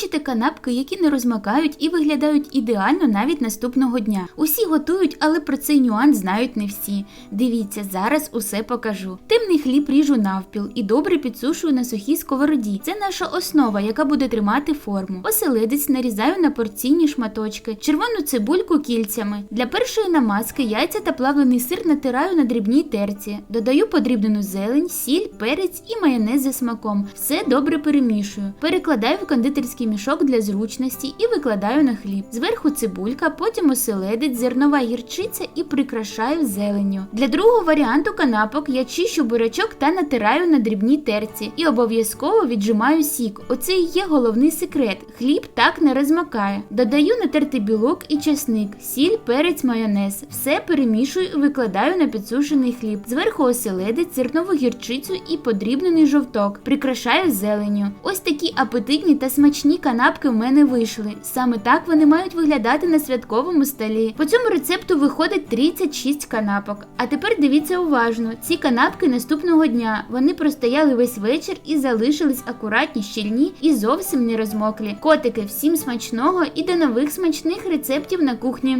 Хочете канапки, які не розмакають і виглядають ідеально навіть наступного дня. Усі готують, але про цей нюанс знають не всі. Дивіться, зараз усе покажу. Темний хліб ріжу навпіл і добре підсушую на сухій сковороді. Це наша основа, яка буде тримати форму. Оселедець нарізаю на порційні шматочки, червону цибульку кільцями. Для першої намазки яйця та плавлений сир натираю на дрібній терці. Додаю подрібнену зелень, сіль, перець і майонез за смаком. Все добре перемішую. Перекладаю в кондитерський мішок для зручності і викладаю на хліб. Зверху цибулька, потім оселедець, зернова гірчиця і прикрашаю зеленню. Для другого варіанту канапок я чищу бурячок та натираю на дрібній терці і обов'язково віджимаю сік. Оце і є головний секрет. Хліб так не розмакає. Додаю натертий білок і чесник, сіль, перець, майонез. Все перемішую і викладаю на підсушений хліб. Зверху оселедець, зернову гірчицю і подрібнений жовток. Прикрашаю зеленню. Ось такі апетитні та смачні канапки в мене вийшли. Саме так вони мають виглядати на святковому столі. По цьому рецепту виходить 36 канапок. А тепер дивіться уважно: ці канапки наступного дня. Вони простояли весь вечір і залишились акуратні, щільні і зовсім не розмоклі. Котики, всім смачного і до нових смачних рецептів на кухні.